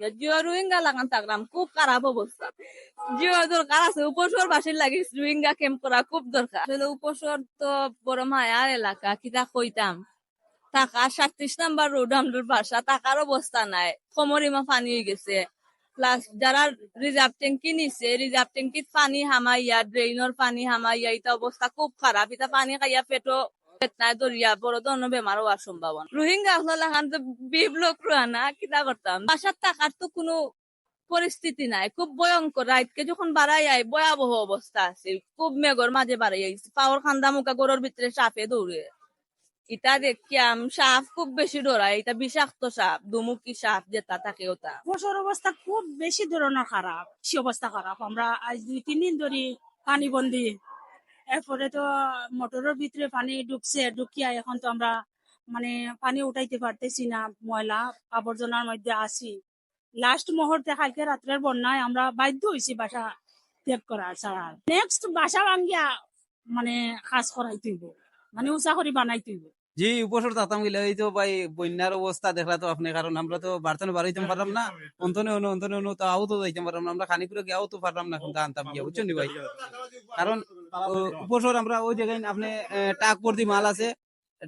রোহিঙ্গা লাগান থাকলাম খুব খারাপ অবস্থা জিও দরকার আছে উপসর বাসির লাগি রোহিঙ্গা ক্যাম্প করা খুব দরকার আসলে উপসর তো বড় মায়ার এলাকা কিতা কইতাম টাকা সাতত্রিশ নাম্বার রোড আমাদের বাসা টাকার অবস্থা নাই কমরিমা পানি হয়ে গেছে প্লাস যারা রিজার্ভ ট্যাঙ্কি নিছে রিজার্ভ ট্যাঙ্কিত পানি হামাইয়া ড্রেইনের পানি হামাইয়া এটা অবস্থা খুব খারাপ এটা পানি খাইয়া পেটো দরিয়া বড় হওয়ার সম্ভাবনা। রোহিঙ্গা বিপ্লব না কিতা করতাম? বাসার টাকার তো কোনো পরিস্থিতি নাই। খুব ভয়ঙ্কর। রাইতকে যখন বাড়াই আই ভয়াবহ অবস্থা আছে। খুব মেঘর মাঝে বাড়াই আইছে। পাওয়ার খান্দা মুখা গরুর ভিতরে সাপে দৌড়ে। ইটা দেখিয়াম সাপ খুব বেশি ডরায়। এটা বিষাক্ত সাপ দুমুখী সাপ যেটা থাকে ওটা। বছর অবস্থা খুব বেশি ধরনের খারাপ। সে অবস্থা খারাপ। আমরা আজ দুই, তিন দিন ধরে পানি বন্দি এরপরে তো মোটরের ভিতরে পানি ঢুকছে ঢুকিয়া এখন তো আমরা মানে পানি উঠাইতে পারতেছি না, ময়লা, আবর্জনার মধ্যে আছি। লাস্ট মুহূর্তে কালকে রাত্রের বন্যায় আমরা বাধ্য হয়েছি বাসা ত্যাগ করার ছাড়ার নেক্সট বাসা ভাঙ্গিয়া মানে কাজ করাই তুইব মানে উঁচা করে বানাই তুইব জি, উপসর তাতাম গেলে এই তো ভাই, বন্যার অবস্থা দেখলা তো আপনি, কারণ আমরা তো বার্তানো বাড়াইতে পারলাম না। অন্তনে অনু অন্তনে অনু তো আও তো যাইতে পারলাম না, আমরা খানিপুরে গিয়ে তো পারলাম না, কিন্তু আনতাম গিয়া, বুঝছেন ভাই? কারণ আমরা ওই জায়গায় আপনি টাক মাল আছে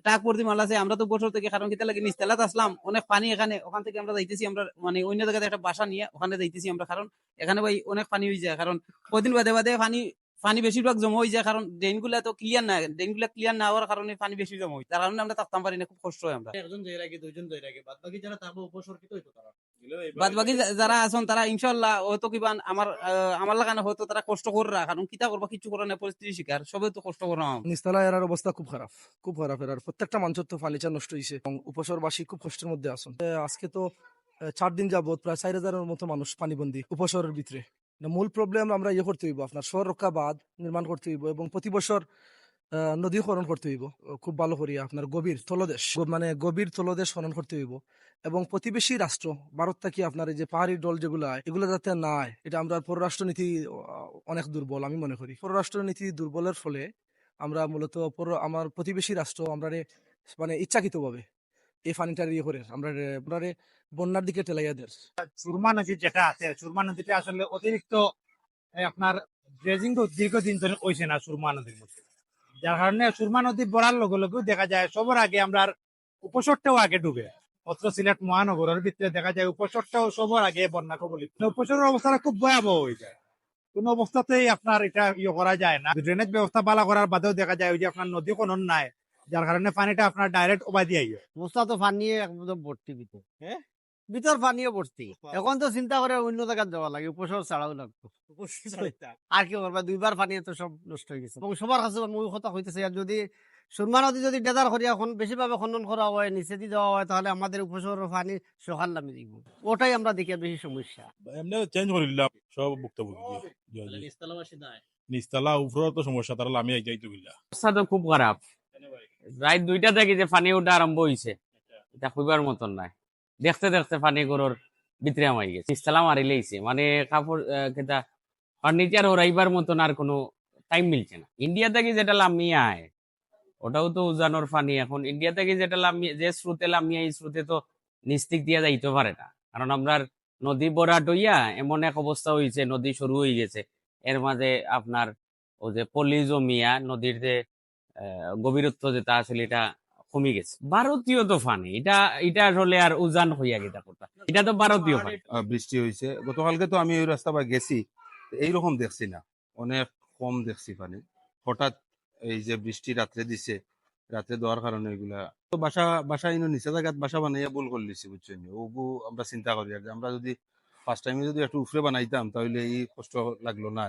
টাক মাল আছে আমরা তো থেকে কারণ কিতা লাগে নিস্তেলাত আসলাম অনেক পানি এখানে ওখান থেকে আমরা যাইতেছি আমরা মানে অন্য জায়গাতে একটা বাসা নিয়ে ওখানে যাইতেছি আমরা কারণ এখানে ভাই অনেক পানি হয়ে যায় কারণ কদিন বাদে বাদে পানি পানি বেশিরভাগ জমা হয়ে যায় কারণ ড্রেনগুলা তো ক্লিয়ার না ড্রেনগুলা ক্লিয়ার না হওয়ার কারণে পানি বেশি জমা হয় তার কারণে আমরা থাকতাম পারি না খুব কষ্ট হয় আমরা। একজন যাই দুইজন যাই আগে বাদ বাকি যারা থাকব উপসর্গিত হইতো তারা। বাদ বাকি যারা আছেন তারা ইনশাল্লাহ হয়তো কিবা আমার আমার লাগানো হয়তো তারা কষ্ট কররা কারণ কিতা করবা কিছু করার না পরিস্থিতি শিকার সবে তো কষ্ট করা নিস্তালা এরার অবস্থা খুব খারাপ খুব খারাপ এরার। প্রত্যেকটা মানুষের তো ফার্নিচার নষ্ট হয়েছে এবং উপসরবাসী খুব কষ্টের মধ্যে আসুন এ, আজকে তো চার দিন যাবত প্রায় চার হাজারের মতো মানুষ পানিবন্দী উপসরের ভিতরে। মূল প্রবলেম আমরা ইয়ে করতে হইব আপনার শহর রক্ষা বাঁধ নির্মাণ করতে হইব এবং প্রতি বছর নদীকরণ করতে হইব। খুব ভালো করিয়া আপনার গভীর তলদেশ মানে গভীর তলদেশ খনন করতে হইব। এবং প্রতিবেশী রাষ্ট্র ভারত থেকে আপনার এই যে পাহাড়ি দল যেগুলো এগুলো যাতে নাই এটা আমরা পররাষ্ট্রনীতি আহ, অনেক দুর্বল আমি মনে করি। পররাষ্ট্রনীতি দুর্বলের ফলে আমরা মূলত আমার প্রতিবেশী রাষ্ট্র আমরা মানে ইচ্ছাকৃতভাবে এই ফানিটার ইয়ে করে আমরা রে- আমরা রে বন্যার দিকে টেলাইয়া দের সুরমা নদী যেটা আছে সুরমা নদীটা আসলে অতিরিক্ত আপনার ড্রেজিং তো দীর্ঘদিন ধরে হয়েছে না সুরমা নদীর মধ্যে। যার কারণে সুরমা নদী বড়ার লগে লগেও দেখা যায় সবার আগে আমরা উপসরটাও আগে ডুবে। অত্র সিলেট মহানগরের ভিতরে দেখা যায় উপসরটাও সবার আগে বন্যা কবলিত উপসরের অবস্থাটা খুব ভয়াবহ হয়ে যায়। কোন অবস্থাতেই আপনার এটা ইয়ে করা যায় না। ড্রেনেজ ব্যবস্থা বালা করার বাদেও দেখা যায় ওই যে আপনার নদী খনন নাই যার কারণে পানিটা আপনার ডাইরেক্ট ওবাই দিয়ে আইয়ে। অবস্থা তো পানি একদম ভর্তি ভিতর। ভিতর পানিও ভর্তি। এখন তো চিন্তা করে অন্য জায়গায় যাওয়া লাগে উপসর ছাড়াও লাগতো আর কি করবা? দুইবার পানি তো সব নষ্ট হয়ে গেছে। এবং সবার কাছে মই কথা হইতেছে আর যদি সুরমা নদী যদি ডেদার করি এখন বেশিভাবে খনন করা হয় নিচে দিয়ে দেওয়া হয় তাহলে আমাদের উপসর পানি সকাল নামে দিব। ওটাই আমরা দেখি বেশি সমস্যা। এমনি চেঞ্জ করে দিলাম সব ভুক্তভোগী। নিস্তালা উপরেও তো সমস্যা তারা আমি অবস্থা তো খুব খারাপ। রাত দুইটা থেকে যে পানি ওঠা আরম্ভ হয়েছে এটা খুববার মতন নাই। দেখতে দেখতে পানি গরুর ভিতরে আমাই গেছে। ইস্তালা মারি লেইছে মানে কাপড় কেটা ফার্নিচার ওরাইবার মতন আর কোনো টাইম মিলছে না। ইন্ডিয়া থেকে যেটা লামিয়ে আয়, ওটাও তো উজানোর পানি। এখন ইন্ডিয়া থেকে যেটা লামিয়ে যে স্রোতে লামিয়ে এই স্রোতে তো নিস্তিক দিয়া যাইতে পারে না। কারণ আমরা নদী বরাট হইয়া এমন এক অবস্থা হয়েছে নদী শুরু হয়ে গেছে। এর মাঝে আপনার ও যে পলি জমিয়া, নদীর যে গভীরত্ব যেটা আসলে এটা কমে গেছে। ভারতীয় তো ফানি এটা এটা আসলে আর উজান হইয়া গেটা কথা এটা তো ভারতীয় আহ, বৃষ্টি হয়েছে গতকালকে তো আমি ওই রাস্তা বা গেছি এইরকম দেখছি না। অনেক কম দেখছি পানি। হঠাৎ এই যে বৃষ্টি রাত্রে দিছে রাত্রে দেওয়ার কারণে এগুলা। তো বাসা বাসা ইনো নিচে জায়গাত বাসা বানাইয়া ভুল করে লিছি বুঝছেন ওগু আমরা চিন্তা করি আর আমরা যদি ফার্স্ট টাইমে যদি একটু উপরে বানাইতাম তাহলে এই কষ্ট লাগল না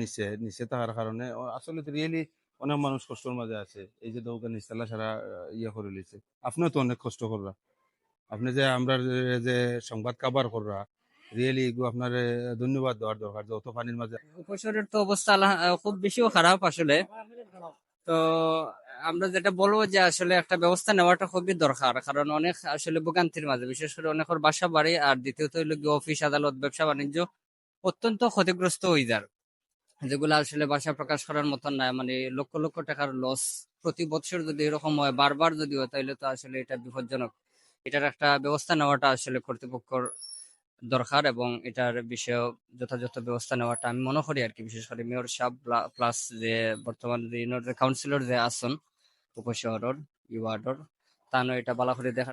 নিচে নিচে থাকার কারণে। আসলে রিয়েলি অনেক মানুষ কষ্টের মাঝে আছে। এই যে দৌকা নিচতলা সারা ইয়ে করে লিছে আপনিও তো অনেক কষ্ট কররা। আপনি যে আমরা যে- সংবাদ কাবার কররা রিয়েলি এগুলো আপনার ধন্যবাদ দেওয়ার দরকার যে অত পানির মাঝে। উপসরের তো অবস্থা খুব বেশিও খারাপ আসলে। তো আমরা যেটা বলব যে আসলে একটা ব্যবস্থা নেওয়াটা খুবই দরকার। কারণ অনেক আসলে ভোগান্তির মাঝে, বিশেষ করে অনেকের বাসা বাড়ি। আর দ্বিতীয়ত হইল অফিস আদালত, ব্যবসা, বাণিজ্য অত্যন্ত ক্ষতিগ্রস্ত হয়ে যার। যেগুলো আসলে বাসা প্রকাশ করার মতন না মানে লক্ষ লক্ষ টাকার লস প্রতি বছর যদি এরকম হয়, বারবার যদি হয় তাহলে তো আসলে এটা বিপজ্জনক। এটার একটা ব্যবস্থা নেওয়াটা আসলে কর্তৃপক্ষর দরকার এবং এটার বিষয়ে যথাযথ ব্যবস্থা নেওয়াটা আমি মনে করি আর কি। বিশেষ করে মেয়র সাহেব প্লাস যে বর্তমান কাউন্সিলর যে আসন উপশহরের ইউয়ার্ডর তা এটা বালা করে দেখা